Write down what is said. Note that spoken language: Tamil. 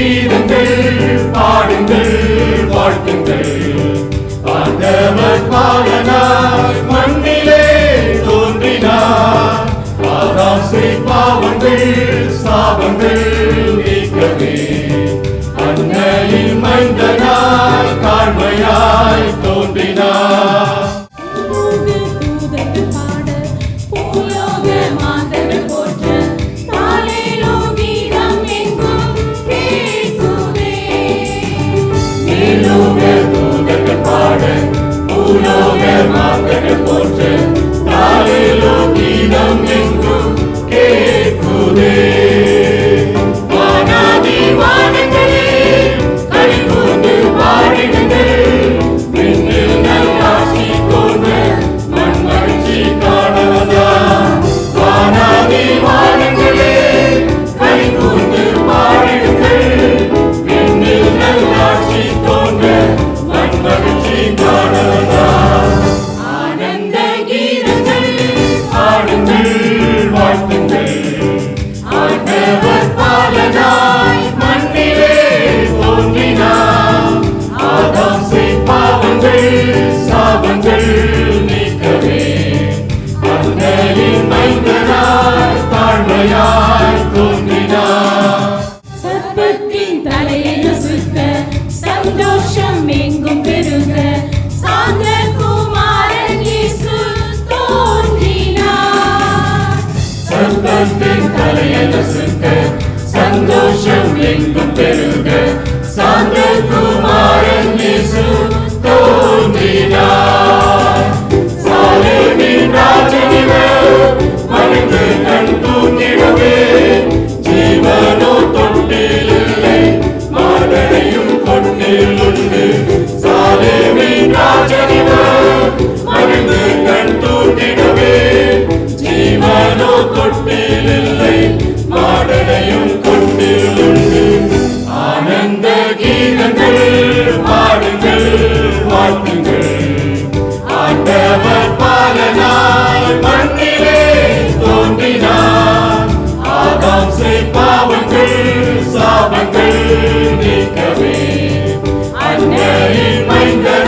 கீதங்கள் பாடுங்கள் வாழ்த்துங்கள் ஆண்டவர் பாலனாய் மண்ணிலே தோன்றினார் ஆராசை பாவங்கள் சாபங்கள் நீக்கவே. அன்னையின் மைந்தனாய் தாழ்மையாய் தோன்றி தாழ்மையாய் தோன்றினார் சர்ப்பத்தின் தலையை நசுக்க, சந்தோஷம் எங்கும் பெருக, சாந்த குமாரன் இயேசு தோன்றினார். சர்ப்பத்தின் தலையை நசுக்க சந்தோஷம் எங்கும் பெருக சாந்த குமாரன் உண்டு சாலேமின் ராஜனிவர் மனித கண் தூங்கிடவே ஜீவனோ find